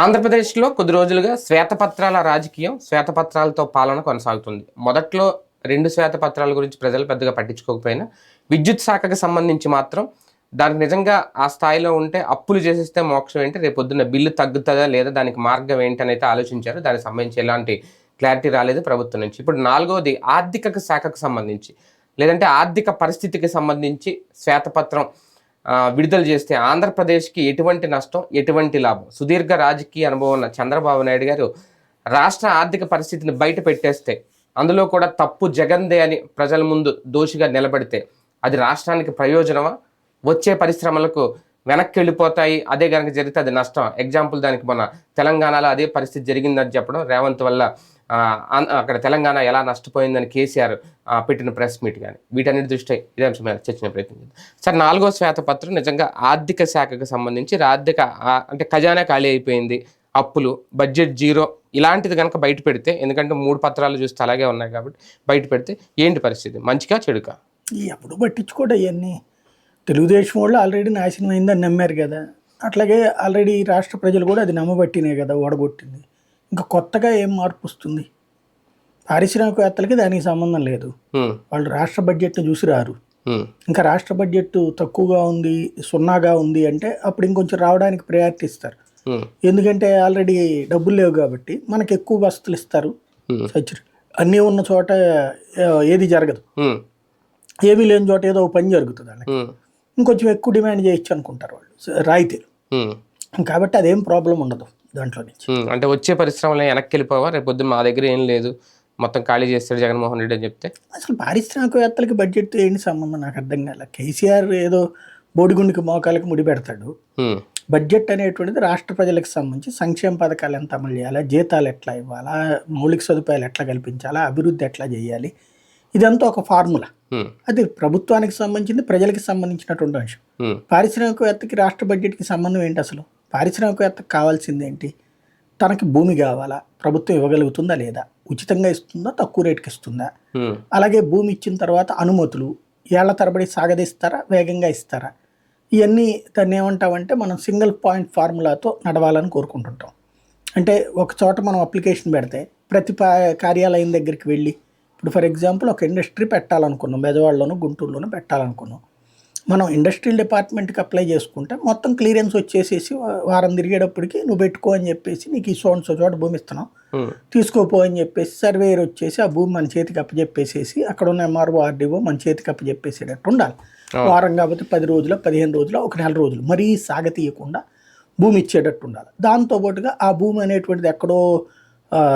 ఆంధ్రప్రదేశ్లో కొద్ది రోజులుగా శ్వేతపత్రాల రాజకీయం శ్వేతపత్రాలతో పాలన కొనసాగుతుంది. మొదట్లో రెండు శ్వేతపత్రాల గురించి ప్రజలు పెద్దగా పట్టించుకోకపోయినా విద్యుత్ శాఖకు సంబంధించి మాత్రం దానికి నిజంగా ఆ స్థాయిలో ఉంటే అప్పులు చేసేస్తే మోక్షం ఏంటి? రేపు పొద్దున్న బిల్లు తగ్గుతుందా లేదా దానికి మార్గం ఏంటనైతే ఆలోచించారు. దానికి సంబంధించి ఎలాంటి క్లారిటీ రాలేదు ప్రభుత్వం నుంచి. ఇప్పుడు నాలుగవది ఆర్థిక శాఖకు సంబంధించి లేదంటే ఆర్థిక పరిస్థితికి సంబంధించి శ్వేతపత్రం విడుదల చేస్తే ఆంధ్రప్రదేశ్కి ఎటువంటి నష్టం ఎటువంటి లాభం? సుదీర్ఘ రాజకీయ అనుభవం ఉన్న చంద్రబాబు నాయుడు గారు రాష్ట్ర ఆర్థిక పరిస్థితిని బయట పెట్టేస్తే అందులో కూడా తప్పు జగన్దే అని ప్రజల ముందు దోషిగా నిలబడితే అది రాష్ట్రానికి ప్రయోజనమా? వచ్చే పరిశ్రమలకు వెనక్కి వెళ్ళిపోతాయి అదే కనుక జరిగితే అది నష్టం ఎగ్జాంపుల్ దానికి మన తెలంగాణలో అదే పరిస్థితి జరిగిందని చెప్పడం రేవంత్ వల్ల అక్కడ తెలంగాణ ఎలా నష్టపోయిందని కేసీఆర్ ఆ, పెట్టిన ప్రెస్ మీట్ కానీ వీటన్నిటి దృష్టి ఇదే అంశం మీద చర్చన ప్రయత్నం సార్ నాలుగో శ్వేతపత్రం నిజంగా ఆర్థిక శాఖకు సంబంధించి ఆర్థిక అంటే ఖజానా ఖాళీ అయిపోయింది. అప్పులు బడ్జెట్ జీరో ఇలాంటిది కనుక బయట పెడితే ఎందుకంటే మూడు పత్రాలు చూస్తే అలాగే ఉన్నాయి కాబట్టి బయట పెడితే ఏంటి పరిస్థితి? మంచిగా చెడుకా? ఎప్పుడు పట్టించుకోడు అవన్నీ. తెలుగుదేశం వాళ్ళు ఆల్రెడీ నాశనం అయిందని నమ్మారు కదా. అట్లాగే ఆల్రెడీ రాష్ట్ర ప్రజలు కూడా అది నమ్మబట్టినాయి కదా ఓడగొట్టింది. ఇంకా కొత్తగా ఏం మార్పు వస్తుంది? పారిశ్రామికవేత్తలకి దానికి సంబంధం లేదు. వాళ్ళు రాష్ట్ర బడ్జెట్ని చూసి రారు. ఇంకా రాష్ట్ర బడ్జెట్ తక్కువగా ఉంది సున్నాగా ఉంది అంటే అప్పుడు ఇంకొంచెం రావడానికి ప్రయారిటీ ఇస్తారు ఎందుకంటే ఆల్రెడీ డబ్బులు లేవు కాబట్టి మనకు ఎక్కువ వస్తువులు ఇస్తారు. అన్నీ ఉన్న చోట ఏది జరగదు. ఏమీ లేని చోట ఏదో పని జరుగుతుంది వాళ్ళకి. ఇంకొంచెం ఎక్కువ డిమాండ్ చేయొచ్చు అనుకుంటారు వాళ్ళు. రాయితీలు. కాబట్టి అదేం ప్రాబ్లం ఉండదు. దాంట్లో నుంచి. అంటే వచ్చే పరిశ్రమలు వెనక్కి వెళ్ళిపోవా? రేపు పొద్దున్న మా దగ్గర ఏం లేదు. మొత్తం ఖాళీ చేస్తాడు జగన్మోహన్ రెడ్డి అని చెప్తే? అసలు పారిశ్రామికవేత్తలకి బడ్జెట్ ఏంటి సంబంధం? నాకు అర్థం కాల. కేసీఆర్ ఏదో బోడిగుండికి మోకాలకి ముడి పెడతాడు. బడ్జెట్ అనేటువంటిది రాష్ట్ర ప్రజలకు సంబంధించి సంక్షేమ పథకాలు ఎంత అమలు చేయాలా? జీతాలు ఎట్లా ఇవ్వాలా? మౌలిక సదుపాయాలు ఎట్లా కల్పించాలా? అభివృద్ధి ఎట్లా చేయాలి? ఇదంతా ఒక ఫార్ములా. అది ప్రభుత్వానికి సంబంధించింది ప్రజలకు సంబంధించినటువంటి అంశం. పారిశ్రామికవేత్తకి రాష్ట్ర బడ్జెట్కి సంబంధం ఏంటి అసలు? పారిశ్రామికవేత్తకు కావాల్సింది ఏంటి తనకి భూమి కావాలా? ప్రభుత్వం ఇవ్వగలుగుతుందా లేదా? ఉచితంగా ఇస్తుందా? తక్కువ రేటుకి ఇస్తుందా? అలాగే భూమి ఇచ్చిన తర్వాత అనుమతులు ఏళ్ళ తరబడి సాగదీస్తారా? వేగంగా ఇస్తారా? ఇవన్నీ దాన్ని ఏమంటామంటే మనం సింగిల్ పాయింట్ ఫార్ములాతో నడవాలని కోరుకుంటుంటాం. అంటే ఒక చోట మనం అప్లికేషన్ పెడితే ప్రతి పా- కార్యాలయం దగ్గరికి వెళ్ళి ఇప్పుడు ఫర్ ఎగ్జాంపుల్ ఒక ఇండస్ట్రీ పెట్టాలనుకున్నాం బెజవాడలోనూ గుంటూరులోనూ పెట్టాలనుకున్నాం. మనం ఇండస్ట్రియల్ డిపార్ట్మెంట్కి అప్లై చేసుకుంటే మొత్తం క్లియరెన్స్ వచ్చేసేసి వారం తిరిగేటప్పటికి నువ్వు పెట్టుకో అని చెప్పేసి నీకు ఈ సోన్ సో చోట భూమి ఇస్తున్నాం. ఉమ్, తీసుకోపో అని చెప్పేసి సర్వేయర్ వచ్చేసి ఆ భూమి మన చేతికి అప్పచెప్పేసేసి అక్కడ ఉన్న ఎంఆర్ఓ ఆర్డీఓ మన చేతికి అప్పచెప్పేసేటట్టు ఉండాలి. వారం కాబట్టి పది రోజులు పదిహేను రోజులు ఒక నెల రోజులు మరీ సాగతీయకుండా భూమి ఇచ్చేటట్టు ఉండాలి. దాంతోపాటుగా ఆ భూమి అనేటువంటిది ఎక్కడో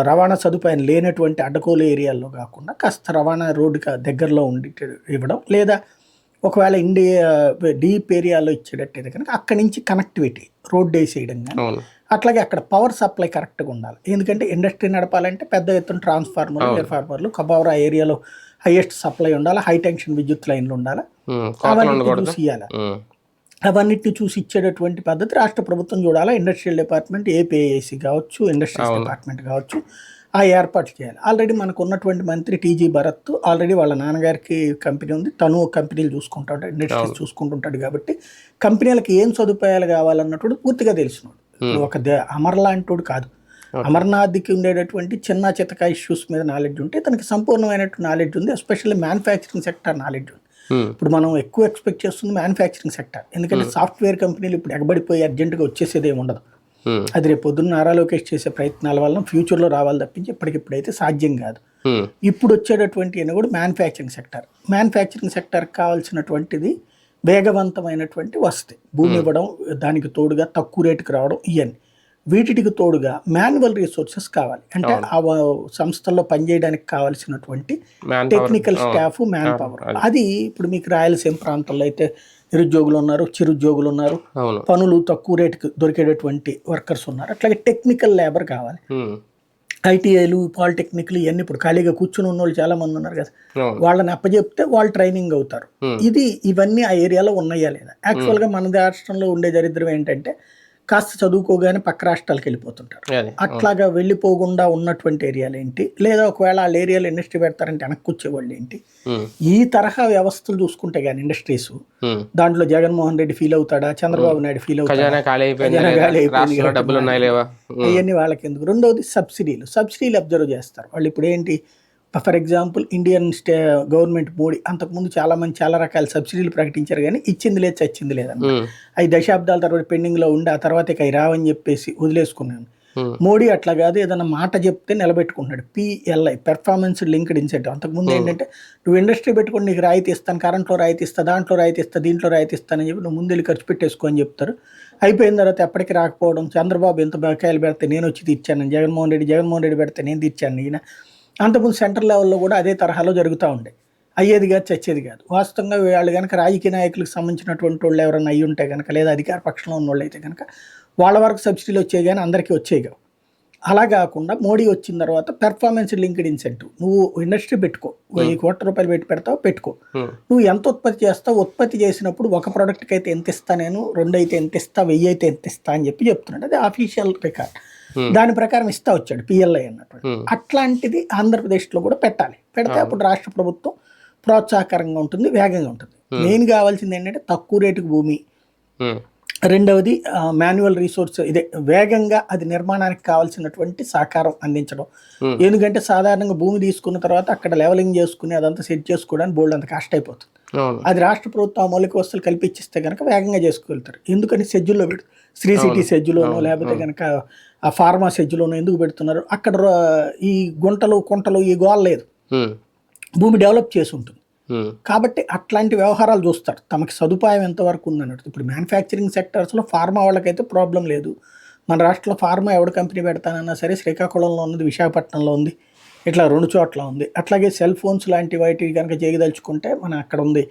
రవాణా సదుపాయం లేనటువంటి అడ్డకోలు ఏరియాల్లో కాకుండా కాస్త రవాణా రోడ్డుకి దగ్గరలో ఉండి ఇవ్వడం లేదా ఒకవేళ ఇండియా డీప్ ఏరియాలో ఇచ్చేటట్టయితే కనుక అక్కడి నుంచి కనెక్టివిటీ రోడ్ వేసేయడం కానీ అట్లాగే అక్కడ పవర్ సప్లై కరెక్ట్గా ఉండాలి. ఎందుకంటే ఇండస్ట్రీ నడపాలంటే పెద్ద ఎత్తున ట్రాన్స్ఫార్మర్లు ట్రాన్స్ఫార్మర్లు కబవర్ ఆ ఏరియాలో హైయెస్ట్ సప్లై ఉండాలి హై టెన్షన్ విద్యుత్ లైన్లు ఉండాలి. ఉండకూడదు. చూసి ఇవ్వాలి అవన్నిటిని చూసి ఇచ్చేటటువంటి పద్ధతి రాష్ట్ర ప్రభుత్వం చూడాలి. ఇండస్ట్రియల్ డిపార్ట్మెంట్ ఏపీఐసి కావచ్చు ఇండస్ట్రియల్ డిపార్ట్మెంట్ కావచ్చు. ఆ ఏర్పాట్లు చేయాలి. ఆల్రెడీ మనకు ఉన్నటువంటి మంత్రి టీజీ భరత్ ఆల్రెడీ వాళ్ళ నాన్నగారికి కంపెనీ ఉంది. తను కంపెనీలు చూసుకుంటాడు ఇండస్ట్రీస్ చూసుకుంటుంటాడు కాబట్టి కంపెనీలకు ఏం సదుపాయాలు కావాలన్నట్టు పూర్తిగా తెలిసినాడు. ఒక దే- అమర్ లాంటోడు కాదు. అమర్నాథ్కి ఉండేటటువంటి చిన్న చితక ఇష్యూస్ మీద నాలెడ్జ్ ఉంటే తనకి సంపూర్ణమైనటువంటి నాలెడ్జ్ ఉంది. ఎస్పెషల్లీ మ్యానుఫ్యాక్చరింగ్ సెక్టర్ నాలెడ్జ్ ఉంది. ఇప్పుడు మనం ఎక్కువ ఎక్స్పెక్ట్ చేస్తుంది మ్యానుఫ్యాక్చరింగ్ సెక్టర్. ఎందుకంటే సాఫ్ట్వేర్ కంపెనీలు ఇప్పుడు ఎగబడిపోయి అర్జెంటుగా వచ్చేసేది ఉండదు. అది రేపు పొద్దున్న నారా లోకేష్ చేసే ప్రయత్నాల వల్ల ఫ్యూచర్లో రావాలి తప్పించి ఇప్పటికిప్పుడైతే సాధ్యం కాదు. ఉమ్, ఇప్పుడు వచ్చేటటువంటి కూడా మ్యానుఫ్యాక్చరింగ్ సెక్టర్. మ్యానుఫ్యాక్చరింగ్ సెక్టర్కి కావాల్సినటువంటిది వేగవంతమైనటువంటి వస్తాయి భూమి ఇవ్వడం దానికి తోడుగా తక్కువ రేటుకి రావడం ఇవన్నీ వీటికి తోడుగా మాన్యువల్ రిసోర్సెస్ కావాలి. అంటే ఆ సంస్థల్లో పనిచేయడానికి కావాల్సినటువంటి టెక్నికల్ స్టాఫ్ మ్యాన్ పవర్ అది ఇప్పుడు మీకు రాయలసీమ ప్రాంతంలో అయితే నిరుద్యోగులు ఉన్నారు చిరుద్యోగులు ఉన్నారు. పనులు తక్కువ రేటుకి దొరికేటటువంటి వర్కర్స్ ఉన్నారు. అట్లాగే టెక్నికల్ లేబర్ కావాలి. ఐటీఐలు పాలిటెక్నిక్లు ఇవన్నీ ఇప్పుడు ఖాళీగా కూర్చుని ఉన్న వాళ్ళు చాలా మంది ఉన్నారు కదా. వాళ్ళని అప్పచెప్తే వాళ్ళు ట్రైనింగ్ అవుతారు. ఇది ఇవన్నీ ఆ ఏరియాలో ఉన్నాయా లేదా? యాక్చువల్గా మన రాష్ట్రంలో ఉండే దరిద్రం ఏంటంటే కాస్త చదువుకోగానే పక్క రాష్ట్రాలకు వెళ్ళిపోతుంటారు. అట్లాగా వెళ్ళిపోకుండా ఉన్నటువంటి ఏరియాలు ఏంటి? లేదా ఒకవేళ వాళ్ళ ఏరియాలో ఇండస్ట్రీ పెడతారంటే వెనక్కి వచ్చేవాళ్ళు ఏంటి ఈ తరహా వ్యవస్థలు చూసుకుంటే కానీ ఇండస్ట్రీస్. దాంట్లో జగన్మోహన్ రెడ్డి ఫీల్ అవుతాడా? చంద్రబాబు నాయుడు ఫీల్ అవుతాడా? అవన్నీ వాళ్ళకి ఎందుకు? రెండవది సబ్సిడీలు. సబ్సిడీలు అబ్జర్వ్ చేస్తారు. వాళ్ళు ఇప్పుడు ఏంటి? For example Indian state government Modi అంతకుముందు చాలా మంది చాలా రకాల సబ్సిడీలు ప్రకటించారు కానీ ఇచ్చింది లేదు చచ్చింది లేదన్న ఉమ్, అవి దశాబ్దాల తర్వాత పెండింగ్లో ఉండి ఆ తర్వాత ఇక అవి రావని చెప్పేసి వదిలేసుకున్నాను. ఉమ్, మోడీ అట్లా కాదు ఏదైనా మాట చెప్తే నిలబెట్టుకుంటున్నాడు. పిఎల్ఐ పెర్ఫార్మెన్స్ లింక్డ్ ఇన్సెంటివ్ అంతకుముందు ఏంటంటే నువ్వు ఇండస్ట్రీ పెట్టుకుని నీకు రాయితీ ఇస్తాను కరెంట్లో రాయితీ ఇస్తా దాంట్లో రాయితీ ఇస్తా దీంట్లో రాయితీ ఇస్తానని చెప్పి నువ్వు ముందు వెళ్ళి ఖర్చు పెట్టేసుకో అని చెప్తారు. అయిపోయిన తర్వాత ఎప్పటికీ రాకపోవడం చంద్రబాబు ఎంత బకాయిలు పెడితే నేను వచ్చి తీర్చాను జగన్మోహన్ రెడ్డి జగన్మోహన్ రెడ్డి పెడితే నేను తీర్చాను ఈయన అంతకుముందు సెంట్రల్ లెవెల్లో కూడా అదే తరహాలో జరుగుతూ ఉండే. అయ్యేది కాదు చచ్చేది కాదు. వాస్తవంగా వాళ్ళు కనుక రాజకీయ నాయకులకు సంబంధించినటువంటి వాళ్ళు ఎవరైనా అయ్యి ఉంటే కనుక లేదా అధికార పక్షంలో ఉన్న వాళ్ళు అయితే కనుక వాళ్ళ వరకు సబ్సిడీలు వచ్చాయి కానీ అందరికీ వచ్చేవి కావు. అలా కాకుండా మోడీ వచ్చిన తర్వాత పెర్ఫార్మెన్స్ లింక్డ్ ఇన్సెంటివ్. నువ్వు ఇండస్ట్రీ పెట్టుకో. వెయ్యి కోట్ల రూపాయలు పెట్టి పెడతావు పెట్టుకో. నువ్వు ఎంత ఉత్పత్తి చేస్తావు ఉత్పత్తి చేసినప్పుడు ఒక ప్రోడక్ట్కి అయితే ఎంత ఇస్తా నేను రెండు అయితే ఎంత ఇస్తా వెయ్యి అయితే ఎంత ఇస్తా అని చెప్పి చెప్తున్నాడు. అది అఫీషియల్ రికార్డ్. దాని ప్రకారం ఇస్తా వచ్చాడు పిఎల్ఐ అన్నటువంటి. Hmm. అట్లాంటిది ఆంధ్రప్రదేశ్లో కూడా పెట్టాలి. పెడితే అప్పుడు రాష్ట్ర ప్రభుత్వం ప్రోత్సాహకరంగా ఉంటుంది వేగంగా ఉంటుంది. మెయిన్ కావాల్సింది ఏంటంటే తక్కువ రేటుకు భూమి. రెండవది మాన్యువల్ రిసోర్స్ ఇదే వేగంగా అది నిర్మాణానికి కావాల్సినటువంటి సహకారం అందించడం. Hmm. ఎందుకంటే సాధారణంగా భూమి తీసుకున్న తర్వాత అక్కడ లెవలింగ్ చేసుకుని అదంతా సెట్ చేసుకోవడానికి బోల్డ్ అంత కష్ట అయిపోతుంది. అది రాష్ట్ర ప్రభుత్వం ఆ మౌలిక వస్తువులు కల్పించిస్తే కనుక వేగంగా చేసుకెళ్తారు. ఎందుకని? షెడ్యూల్లో పెడు శ్రీ సిటీ షెడ్యూల్లోనో లేకపోతే కనుక ఆ ఫార్మా షెడ్యూల్లోనో ఎందుకు పెడుతున్నారు? అక్కడ ఈ గుంటలు కుంటలు ఈ గోల లేదు. భూమి డెవలప్ చేసి ఉంటుంది. కాబట్టి అట్లాంటి వ్యవహారాలు చూస్తారు. తమకి సదుపాయం ఎంతవరకు ఉందన్నట్టు. ఇప్పుడు మ్యానుఫ్యాక్చరింగ్ సెక్టర్స్లో ఫార్మా వాళ్ళకైతే ప్రాబ్లం లేదు. మన రాష్ట్రంలో ఫార్మా ఎవడ కంపెనీ పెడతానన్నా సరే శ్రీకాకుళంలో ఉన్నది విశాఖపట్నంలో ఉంది. ఇట్లా రెండు చోట్ల ఉంది. అట్లాగే సెల్ ఫోన్స్ లాంటి వాటి కనుక చేయదలుచుకుంటే మన అక్కడ ఉంది.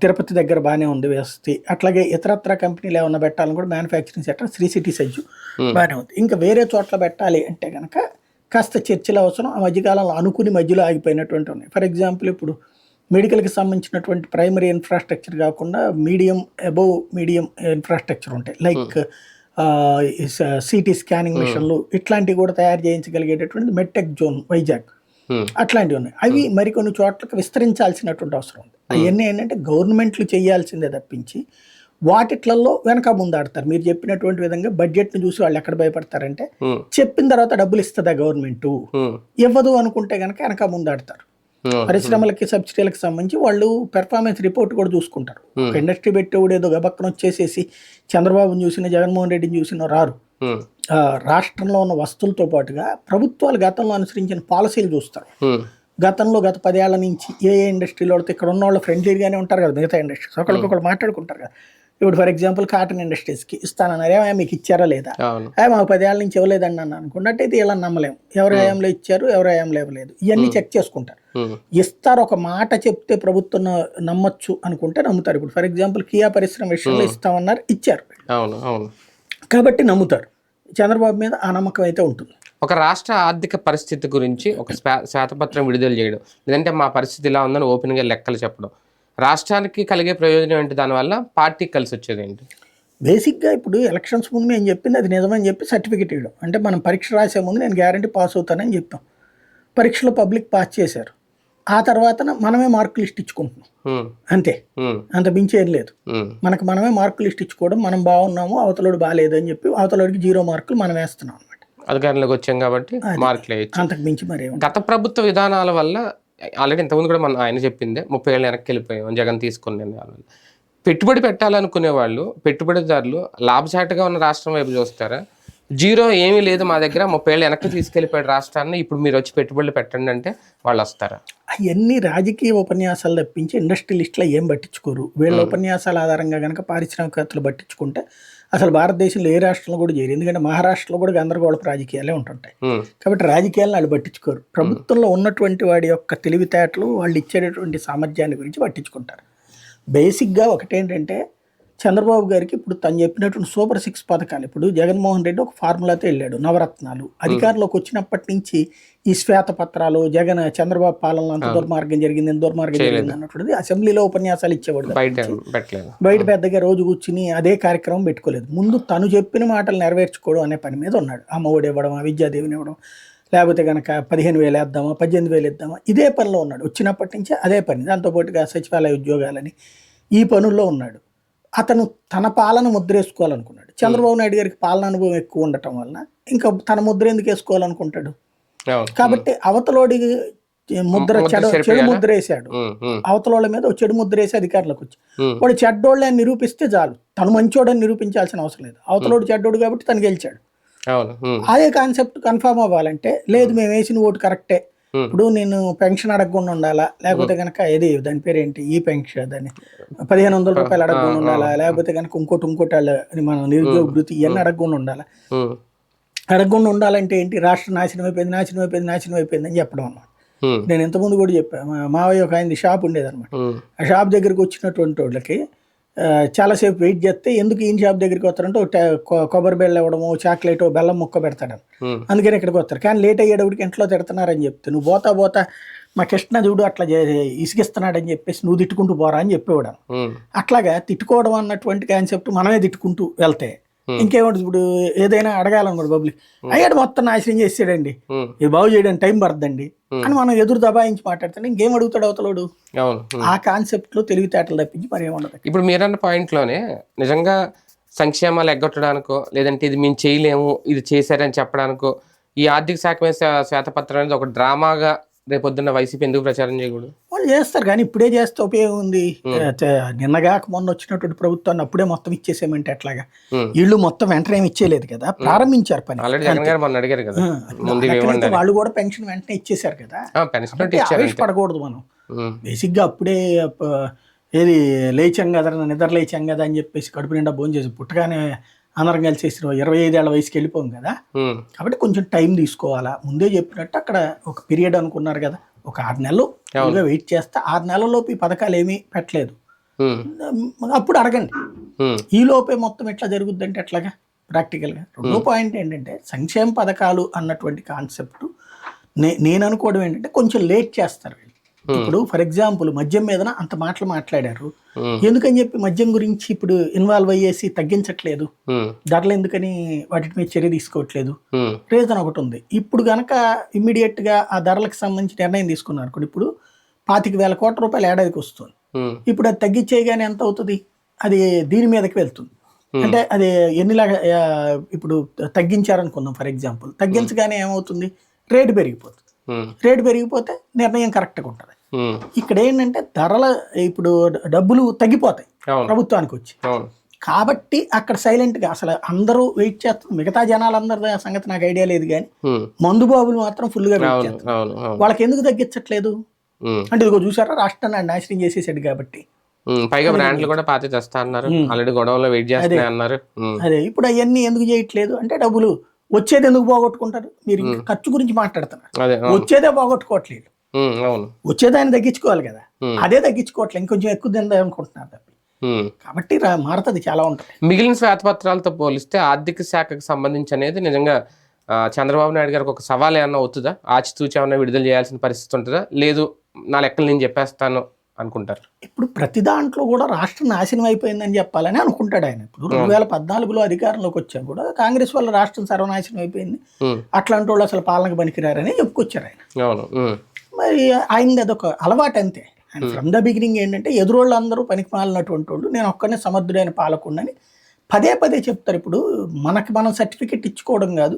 తిరుపతి దగ్గర బాగానే ఉంది వ్యవస్థ. అట్లాగే ఇతరత్ర కంపెనీలు ఏమన్నా పెట్టాలని కూడా మ్యానుఫ్యాక్చరింగ్ సెక్టర్ శ్రీ సిటీ సజ్జు బాగానే ఉంది. ఇంకా వేరే చోట్ల పెట్టాలి అంటే కనుక కాస్త చర్చలు అవసరం ఆ మధ్యకాలంలో అనుకుని మధ్యలో ఆగిపోయినటువంటి ఉన్నాయి. ఫర్ ఎగ్జాంపుల్ ఇప్పుడు మెడికల్కి సంబంధించినటువంటి ప్రైమరీ ఇన్ఫ్రాస్ట్రక్చర్ కాకుండా మీడియం అబోవ్ మీడియం ఇన్ఫ్రాస్ట్రక్చర్ ఉంటాయి. లైక్ సిటీ స్కానింగ్ మిషన్లు ఇట్లాంటివి కూడా తయారు చేయించగలిగేటటువంటి మెట్టెక్ జోన్ వైజాగ్ అట్లాంటివి ఉన్నాయి. అవి మరికొన్ని చోట్లకి విస్తరించాల్సినటువంటి అవసరం ఉంది. అవన్నీ ఏంటంటే గవర్నమెంట్లు చేయాల్సిందే తప్పించి వాటిట్లలో వెనక ముందాడతారు. మీరు చెప్పినటువంటి విధంగా బడ్జెట్ను చూసి వాళ్ళు ఎక్కడ భయపడతారంటే చెప్పిన తర్వాత డబ్బులు ఇస్తుందా గవర్నమెంట్? ఇవ్వదు అనుకుంటే కనుక వెనక ముందాడతారు. పరిశ్రమలకి సబ్సిడీలకు సంబంధించి వాళ్ళు పెర్ఫార్మెన్స్ రిపోర్ట్ కూడా చూసుకుంటారు. ఇండస్ట్రీ పెట్టేవాడు ఏదో గబక్కన వచ్చేసేసి చంద్రబాబుని చూసిన జగన్మోహన్ రెడ్డిని చూసిన రారు. రాష్ట్రంలో ఉన్న వస్తువులతో పాటుగా ప్రభుత్వాలు గతంలో అనుసరించిన పాలసీలు చూస్తారు గతంలో గత పదేళ్ళ నుంచి ఏ ఏ ఇండస్ట్రీలో ఇక్కడ ఉన్న వాళ్ళు ఫ్రెండ్లీగానే ఉంటారు కదా మిగతా ఇండస్ట్రీస్. ఒకరికొకరు మాట్లాడుకుంటారు కదా. ఇప్పుడు ఫర్ ఎగ్జాంపుల్ కాటన్ ఇండస్ట్రీస్కి ఇస్తానన్నారు. ఏమైనా మీకు ఇచ్చారా లేదా? ఏ మాకు పదేళ్ళ నుంచి ఇవ్వలేదండి అన్న అనుకున్నట్టు అయితే ఇలా నమ్మలేము ఎవరు హయాంలో ఇచ్చారు ఎవరు హయాంలో ఇవ్వలేదు. ఇవన్నీ చెక్ చేసుకుంటారు. ఇస్తారు ఒక మాట చెప్తే ప్రభుత్వం నమ్మొచ్చు అనుకుంటే నమ్ముతారు. ఇప్పుడు ఫర్ ఎగ్జాంపుల్ కియా పరిశ్రమ విషయంలో ఇస్తామన్నారు ఇచ్చారు. కాబట్టి నమ్ముతారు. చంద్రబాబు మీద ఆ నమ్మకం అయితే ఉంటుంది. ఒక రాష్ట్ర ఆర్థిక పరిస్థితి గురించి ఒక శ్వే- శ్వేతపత్రం విడుదల చేయడం. లేదంటే మా పరిస్థితి ఇలా ఉందని ఓపెన్గా లెక్కలు చెప్పడం. రాష్ట్రానికి కలిగే ప్రయోజనం ఏంటి? దానివల్ల పార్టీకి కలిసి వచ్చేది ఏంటి? బేసిక్గా ఇప్పుడు ఎలక్షన్స్ ముందు నేను చెప్పింది అది నిజమని చెప్పి సర్టిఫికేట్ ఇవ్వడం. అంటే మనం పరీక్ష రాసే ముందు నేను గ్యారంటీ పాస్ అవుతానని చెప్పాం పరీక్షలో పబ్లిక్ పాస్ చేశారు. ఆ తర్వాత మనమే మార్కు లిస్ట్ ఇచ్చుకుంటున్నాం. ఉమ్, అంతే. అంత మించి ఏం లేదు. మనకు మనమే మార్కు లిస్ట్ ఇచ్చుకోవడం మనం బాగున్నాము అవతలోడు బాగాలేదు అని చెప్పి అవతలోడికి జీరో మార్కులు మనం వేస్తున్నాం అనమాట అధికారంలోకి వచ్చాం కాబట్టి మార్కులు అంతకు మించి మరి. గత ప్రభుత్వ విధానాల వల్ల ఆల్రెడీ ఇంతకుముందు కూడా మన ఆయన చెప్పిందే ముప్పై ఏళ్ళు వెనక్కి వెళ్ళిపోయాం జగన్ తీసుకుని నిర్ణయాల వల్ల. పెట్టుబడి పెట్టాలనుకునే వాళ్ళు పెట్టుబడిదారులు లాభసాటిగా ఉన్న రాష్ట్రం వైపు చూస్తారా? జీరో ఏమీ లేదు మా దగ్గర. ముప్పై ఏళ్ళు వెనక్కి తీసుకెళ్ళిపోయాడు రాష్ట్రాన్ని. ఇప్పుడు మీరు వచ్చి పెట్టుబడులు పెట్టండి అంటే వాళ్ళు వస్తారా. అవన్నీ రాజకీయ ఉపన్యాసాలు తప్పించి ఇండస్ట్రియలిస్టులు ఏం పట్టించుకోరు. వీళ్ళ ఉపన్యాసాల ఆధారంగా కనుక పారిశ్రామికవేత్తలు పట్టించుకుంటే అసలు భారతదేశంలో ఏ రాష్ట్రంలో కూడా చేయరు. ఎందుకంటే మహారాష్ట్రలో కూడా గందరగోళపు రాజకీయాలే ఉంటుంటాయి కాబట్టి రాజకీయాలను వాళ్ళు పట్టించుకోరు. ప్రభుత్వంలో ఉన్నటువంటి వాడి యొక్క తెలివితేటలు వాళ్ళు ఇచ్చేటటువంటి సామర్థ్యాన్ని గురించి పట్టించుకుంటారు. బేసిక్గా ఒకటేంటంటే చంద్రబాబు గారికి ఇప్పుడు తను చెప్పినటువంటి సూపర్ సిక్స్ పథకాలు ఇప్పుడు జగన్మోహన్ రెడ్డి ఒక ఫార్ములాతో వెళ్ళాడు నవరత్నాలు. అధికారంలోకి వచ్చినప్పటి నుంచి ఈ శ్వేత పత్రాలు జగన్ చంద్రబాబు పాలనలో అంత దుర్మార్గం జరిగింది దుర్మార్గం జరిగింది అన్నటువంటిది అసెంబ్లీలో ఉపన్యాసాలు ఇచ్చేవాడు బయట పెద్దగా రోజు కూర్చుని అదే కార్యక్రమం పెట్టుకోలేదు. ముందు తను చెప్పిన మాటలు నెరవేర్చుకోవడం అనే పని మీద ఉన్నాడు. అమ్మఒడి ఇవ్వడం విద్యాదేవిని ఇవ్వడం లేకపోతే కనుక పదిహేను వేలు వేద్దామా పద్దెనిమిది వేలు ఇద్దామా ఇదే పనిలో ఉన్నాడు. వచ్చినప్పటి నుంచి అదే పని. దాంతోపాటుగా సచివాలయ ఉద్యోగాలని ఈ పనుల్లో ఉన్నాడు. అతను తన పాలన ముద్రేసుకోవాలనుకున్నాడు. చంద్రబాబు నాయుడు గారికి పాలన అనుభవం ఎక్కువ ఉండటం వలన ఇంకా తన ముద్ర ఎందుకు వేసుకోవాలనుకుంటాడు? కాబట్టి అవతలోడి ముద్ర ముద్ర చెడు చెడు? ముద్ర వేసాడు అవతలోళ్ళ మీద చెడు ముద్ర వేసి అధికారులకు వచ్చి వాడు చెడ్డోళ్ళని నిరూపిస్తే చాలు. తను మంచోడని నిరూపించాల్సిన అవసరం లేదు. అవతలోడు చెడ్డోడు కాబట్టి తను గెలిచాడు. అదే కాన్సెప్ట్ కన్ఫర్మ్ అవ్వాలంటే లేదు మేము వేసిన ఓటు కరెక్టే. ఇప్పుడు నేను పెన్షన్ అడగకుండా ఉండాలా? లేకపోతే కనుక ఏది? దాని పేరు ఏంటి ఈ పెన్షన్ దాన్ని పదిహేను వందల రూపాయలు అడగకుండా ఉండాలా? లేకపోతే కనుక ఇంకోటి ఇంకోటి మన నిరుద్యోగ వృత్తి ఇవన్నీ అడగకుండా ఉండాలా? అడగకుండా ఉండాలంటే ఏంటి? రాష్ట్రం నాశనం అయిపోయింది నాశనం అయిపోయింది నాశనం అయిపోయింది అని చెప్పడం అన్నమాట. ఉమ్, నేను ఇంతకుముందు కూడా చెప్పాను మావయ్య ఒక ఆయనది షాప్ ఉండేదన్నమాట. ఉమ్, ఆ షాప్ దగ్గరికి వచ్చినటువంటి వాళ్ళకి చాలాసేపు వెయిట్ చేస్తే ఎందుకు ఈయన షాప్ దగ్గరికి వస్తారంటే కొబ్బరి బెల్ల ఇవ్వడము చాక్లెట్ బెల్లం ముక్క పెడతాడని ఉమ్, అందుకని ఇక్కడికి వస్తారు. కానీ లేట్ అయ్యేటప్పటికి ఇంట్లో తిడుతున్నారని చెప్తే నువ్వు పోతా పోతా మా కృష్ణ చూడు అట్లా ఇసుకిస్తున్నాడని చెప్పేసి నువ్వు తిట్టుకుంటూ పోరా అని చెప్పేవాడు. అట్లాగా తిట్టుకోవడం అన్నటువంటి కాన్సెప్ట్ మనమే తిట్టుకుంటూ వెళ్తే ఇంకేముంటుంది? ఇప్పుడు ఏదైనా అడగాలనుకోండి పబ్లిక్. అయ్యాడు మొత్తం నాశనం చేసాడండి ఇది బాగు చేయడానికి టైం పడుతుందండి అని మనం ఎదురు దబాయించి మాట్లాడితే ఇంకేం అడుగుతాడు అవతలోడు. ఆ కాన్సెప్ట్లో తెలివితేటలు తప్పించి మరి ఏముండదు ఇప్పుడు మీరన్న పాయింట్లోనే నిజంగా సంక్షేమాలు ఎగ్గొట్టడానికో లేదంటే ఇది మేము చేయలేము ఇది చేశారని చెప్పడానికో ఈ ఆర్థిక శాఖ మీద శ్వే- శ్వేతపత్రం అనేది ఒక డ్రామాగా రేపొద్దున్న వైసీపీ ఎందుకు ప్రచారం చేయకూడదు? వాళ్ళు చేస్తారు కానీ ఇప్పుడే చేస్తే ఉపయోగం ఉంది. తే- నిన్నగాక మొన్న వచ్చినటువంటి ప్రభుత్వాన్ని అప్పుడే మొత్తం ఇచ్చేసేమంటే ఎట్లాగా? ఉమ్. వీళ్ళు మొత్తం వెంటనే ఏమి ఇచ్చేలేదు కదా? ప్రారంభించారు పని. మొన్న అడిగారు కదా. వాళ్ళు కూడా పెన్షన్ వెంటనే ఇచ్చేశారు కదా? పెన్షన్ ఆవేశపడకూడదు మనం. బేసిక్గా అప్పుడే ఏది లేచాం కదా నిద్ర లేచాం కదా అని చెప్పేసి కడుపు నిండా భోజనం చేసి పుట్టగానే అందరం కలిసి ఇరవై ఐదేళ్ళ వయసుకి వెళ్ళిపోం కదా. కాబట్టి కొంచెం టైం తీసుకోవాలా. ముందే చెప్పినట్టు అక్కడ ఒక పీరియడ్ అనుకున్నారు కదా. ఒక ఆరు నెలలు వెయిట్ చేస్తే. ఆరు నెలల్లోపు ఈ పథకాలు ఏమీ పెట్టలేదు. అప్పుడు అడగండి. ఈ లోపే మొత్తం ఎట్లా జరుగుద్ది అంటే ఎట్లాగా? ప్రాక్టికల్గా. రెండో పాయింట్ ఏంటంటే సంక్షేమ పథకాలు అన్నటువంటి కాన్సెప్ట్ నే నేను అనుకోవడం ఏంటంటే కొంచెం లేట్ చేస్తారు ఇప్పుడు ఫర్ ఎగ్జాంపుల్ మద్యం మీద అంత మాటలు మాట్లాడారు. ఉమ్, ఎందుకని చెప్పి మద్యం గురించి ఇప్పుడు ఇన్వాల్వ్ అయ్యేసి తగ్గించట్లేదు? ధరలు ఎందుకని వాటి మీద చర్య తీసుకోవట్లేదు? రీజన్ ఒకటి ఉంది. ఇప్పుడు గనక ఇమ్మీడియట్గా ఆ ధరలకు సంబంధించి నిర్ణయం తీసుకున్నారు అనుకోండి. ఇప్పుడు పాతిక వేల కోట్ల రూపాయలు ఏడాదికి వస్తుంది. ఇప్పుడు అది తగ్గించేయగానే ఎంత అవుతుంది? అది దీని మీదకి వెళ్తుంది. అంటే అది ఎన్నిలాగా ఇప్పుడు తగ్గించారనుకుందాం ఫర్ ఎగ్జాంపుల్ తగ్గించగానే ఏమవుతుంది? రేటు పెరిగిపోతుంది. రేటు పెరిగిపోతే నిర్ణయం కరెక్ట్గా ఉంటుంది. ఉమ్, ఇక్కడ ఏంటంటే ధరల ఇప్పుడు డబ్బులు తగ్గిపోతాయి ప్రభుత్వానికి వచ్చి. కాబట్టి అక్కడ సైలెంట్గా అసలు అందరూ వెయిట్ చేస్తారు మిగతా జనాలందరి సంగతి నాకు ఐడియా లేదు కానీ ఉమ్, మందు బాబులు మాత్రం ఫుల్గా వెయిట్ చేస్తారు వాళ్ళకి ఎందుకు తగ్గించట్లేదు? అంటే ఇదిగో చూసారా రాష్ట్రాన్ని నాశనం చేసేసాడు కాబట్టి. పైగా బ్రాండ్లు కూడా పాతి తెస్తా అన్నారు. ఆల్రెడీ గొడవలో వెయిట్ చేస్తున్నాయి అన్నారు. అదే. ఇప్పుడు అవన్నీ ఎందుకు చేయట్లేదు? అంటే డబ్బులు. వచ్చేది ఎందుకు పోగొట్టుకుంటారు? మీరు ఇంకా ఖర్చు గురించి మాట్లాడుతున్నారు. వచ్చేదే పోగొట్టుకోవట్లేదు. వచ్చేదాన్ని తగ్గించుకోవాలి కదా. అదే తగ్గించుకోవట్లేదు. ఇంకొంచెం ఎక్కువ తిందాం అనుకుంటున్నారు తప్పి. కాబట్టి మారుతుంది చాలా ఉంటుంది. మిగిలిన శ్వేతపత్రాలతో పోలిస్తే ఆర్థిక శాఖకు సంబంధించి అనేది నిజంగా చంద్రబాబు నాయుడు గారికి ఒక సవాల్ ఏమన్నా అవుతుందా? ఆచితూచి ఏమన్నా విడుదల చేయాల్సిన పరిస్థితి ఉంటుందా? లేదు నా లెక్కలు నేను చెప్పేస్తాను. అనుకుంటారు. ఇప్పుడు ప్రతి దాంట్లో కూడా రాష్ట్రం నాశనం అయిపోయిందని చెప్పాలని అనుకుంటాడు ఆయన. ఇప్పుడు రెండు వేల పద్నాలుగులో అధికారంలోకి వచ్చాక కూడా కాంగ్రెస్ వల్ల రాష్ట్రం సర్వనాశనం అయిపోయింది. అట్లాంటి వాళ్ళు అసలు పాలనకు పనికిరారని చెప్పుకొచ్చారు ఆయన. మరి ఆయనది అదొక అలవాటు అంతే. ఆయన ఫ్రమ్ ద బిగినింగ్ ఏంటంటే ఎదురోళ్ళు అందరూ పనికి మాలినటువంటి వాళ్ళు నేను ఒక్కనే సమర్థుడైన పాలకుండని పదే పదే చెప్తారు. ఇప్పుడు మనకి మనం సర్టిఫికెట్ ఇచ్చుకోవడం కాదు.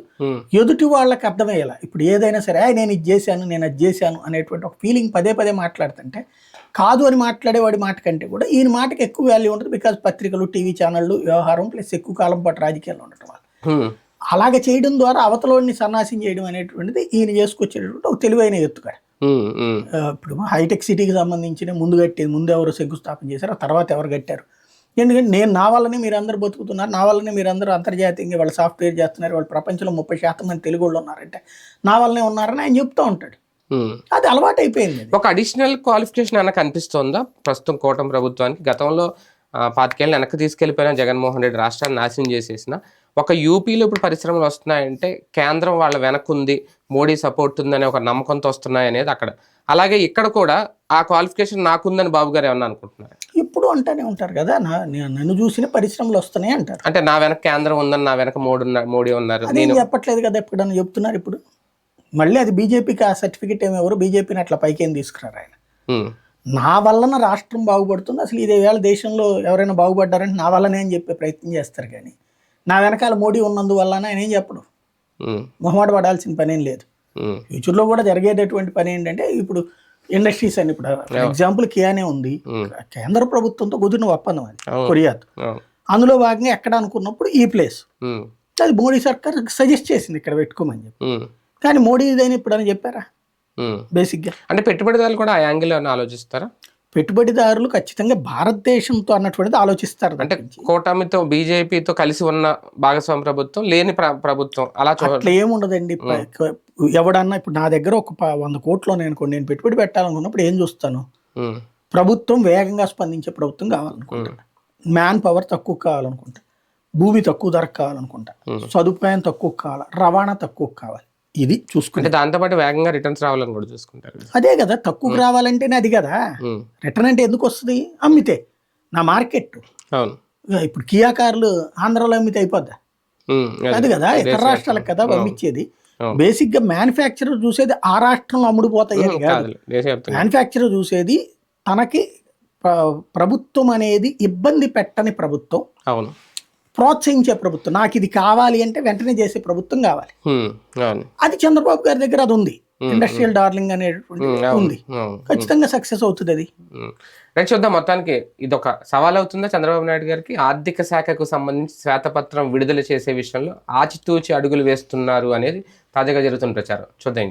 ఎదుటి వాళ్ళకి అర్థమయ్యేలా. ఇప్పుడు ఏదైనా సరే "ఏయ్, నేను ఇది చేశాను నేను అది చేశాను అనేటువంటి ఒక ఫీలింగ్ పదే పదే మాట్లాడుతుంటే కాదు అని మాట్లాడేవాడి మాట కంటే కూడా ఈయన మాటకి ఎక్కువ వాల్యూ ఉంటుంది బికాజ్ పత్రికలు టీవీ ఛానళ్ళు వ్యవహారం ప్లస్ ఎక్కువ కాలం పాటు రాజకీయాల్లో ఉండటం వల్ల. అలాగ చేయడం ద్వారా అవతలోడిని సన్నాసం చేయడం అనేటువంటిది ఈయన చేసుకొచ్చేటటువంటి ఒక తెలివైన ఆ, ఇప్పుడు హైటెక్ సిటీకి సంబంధించిన ముందు కట్టేది ముందు ఎవరు శంకుస్థాపన చేశారు ఆ తర్వాత ఎవరు కట్టారు? ఎందుకంటే నేను నా వల్లనే మీరు అందరూ బతుకుతున్నారు నా వల్లనే మీరు అందరూ అంతర్జాతీయంగా వాళ్ళ సాఫ్ట్వేర్ చేస్తున్నారు వాళ్ళ ప్రపంచంలో ముప్పై శాతం మంది తెలుగు వాళ్ళు ఉన్నారంటే నా వల్లనే ఉన్నారని ఆయన చెప్తూ ఉంటాడు. అది అలవాటు అయిపోయింది ఒక అడిషనల్ క్వాలిఫికేషన్ అన్న కనిపిస్తోందా? ప్రస్తుతం కూటమి ప్రభుత్వానికి గతంలో ఆ, పాతికేళ్ళని వెనక్కి తీసుకెళ్ళిపోయిన జగన్మోహన్ రెడ్డి రాష్ట్రాన్ని నాశనం చేసేసిన ఒక యూపీలో ఇప్పుడు పరిశ్రమలు వస్తున్నాయంటే కేంద్రం వాళ్ళ వెనక్కు ఉంది మోడీ సపోర్ట్ ఉందనే ఒక నమ్మకంతో వస్తున్నాయి అనేది అక్కడ. అలాగే ఇక్కడ కూడా ఆ క్వాలిఫికేషన్ నాకుందని బాబు గారు ఏమన్నా అనుకుంటున్నారు? ఇప్పుడు అంటానే ఉంటారు కదా నా నన్ను చూసిన పరిశ్రమలు వస్తున్నాయి అంటారు. అంటే నా వెనక కేంద్రం ఉందని నా వెనక మోడీ ఉన్నారు మోడీ ఉన్నారు అదేం చెప్పట్లేదు కదా ఎప్పుడన్నా చెప్తున్నారు ఇప్పుడు? మళ్ళీ అది బీజేపీకి ఆ సర్టిఫికేట్ ఏమి ఎవరు బీజేపీని అట్లా పైకేం తీసుకురారు ఆయన. నా వలన రాష్ట్రం బాగుపడుతుంది. అసలు ఇదే వేళ దేశంలో ఎవరైనా బాగుపడ్డారంటే నా వల్లనే అని చెప్పే ప్రయత్నం చేస్తారు కానీ నా వెనకాల మోడీ ఉన్నందువల్ల ఆయన ఏం చెప్పడు. మొహమాట పడాల్సిన పనేం లేదు. ఫ్యూచర్లో కూడా జరిగేటటువంటి పని ఏంటంటే ఇప్పుడు ఇండస్ట్రీస్ అని ఇప్పుడు ఎగ్జాంపుల్ కియానే ఉంది. కేంద్ర ప్రభుత్వంతో కుదిరిన ఒప్పందం అది. కొరియాతో. అవును. అందులో భాగంగా ఎక్కడ అనుకున్నప్పుడు ఈ ప్లేస్. అది మోడీ సర్కార్ సజెస్ట్ చేసింది ఇక్కడ పెట్టుకోమని చెప్పి. కానీ మోడీ ఇదైనా ఇప్పుడు అని చెప్పారా. బేసిక్గా. అంటే పెట్టుబడిదారులు కూడా ఆ యాంగిల్ ఏమైనా ఆలోచిస్తారా? పెట్టుబడిదారులు ఖచ్చితంగా భారతదేశంతో అన్నటువంటిది ఆలోచిస్తారు అంటే. కూటమితో బీజేపీతో కలిసి ఉన్న భాగస్వామి ప్రభుత్వం లేని ప్ర- ప్రభుత్వం. అలా అట్లా ఏముండదండి ఎవడన్నా ఇప్పుడు నా దగ్గర ఒక వంద కోట్లు నేను అనుకోండి నేను పెట్టుబడి పెట్టాలనుకున్నప్పుడు ఏం చూస్తాను? ప్రభుత్వం వేగంగా స్పందించే ప్రభుత్వం కావాలనుకుంటా. మ్యాన్ పవర్ తక్కువ కావాలనుకుంటా. భూమి తక్కువ ధరకు కావాలనుకుంటా. సదుపాయం తక్కువ కావాలి రవాణా తక్కువ కావాలి. ఇది చూసుకుంటే. దాంతోపాటు వేగంగా రిటర్న్స్ రావాలని కూడా చూసుకుంటారు. అదే కదా తక్కువ రావాలంటేనే అది కదా. రిటర్న్ అంటే ఎందుకు వస్తుంది? అమ్మితే. నా మార్కెట్ అవును. ఇప్పుడు కియా కార్లు ఆంధ్రాలో అమ్మితే అయిపోద్దా? అది. కదా ఇతర రాష్ట్రాలకు కదా పంపించేది. బేసిక్గా మ్యానుఫ్యాక్చరర్ చూసేది ఆ రాష్ట్రంలో అమ్ముడుపోతాయి మ్యానుఫ్యాక్చరర్ చూసేది తనకి ప్ర- ప్రభుత్వం అనేది ఇబ్బంది పెట్టని ప్రభుత్వం. అవును. ప్రోత్సహించే ప్రభుత్వం. నాకు ఇది కావాలి అంటే వెంటనే చేసే ప్రభుత్వం కావాలి. అది చంద్రబాబు గారి దగ్గర అది ఉంది. ఇండస్ట్రియల్ డార్లింగ్ అనేటువంటి ఉంది. ఖచ్చితంగా సక్సెస్ అవుతుంది అది. రైట్ చూద్దాం మొత్తానికి ఇది ఒక సవాల్ అవుతుందా చంద్రబాబు నాయుడు గారికి? ఆర్థిక శాఖకు సంబంధించి శ్వేతపత్రం విడుదల చేసే విషయంలో ఆచితూచి అడుగులు వేస్తున్నారు అనేది తాజాగా జరుగుతున్న ప్రచారం. చూద్దాం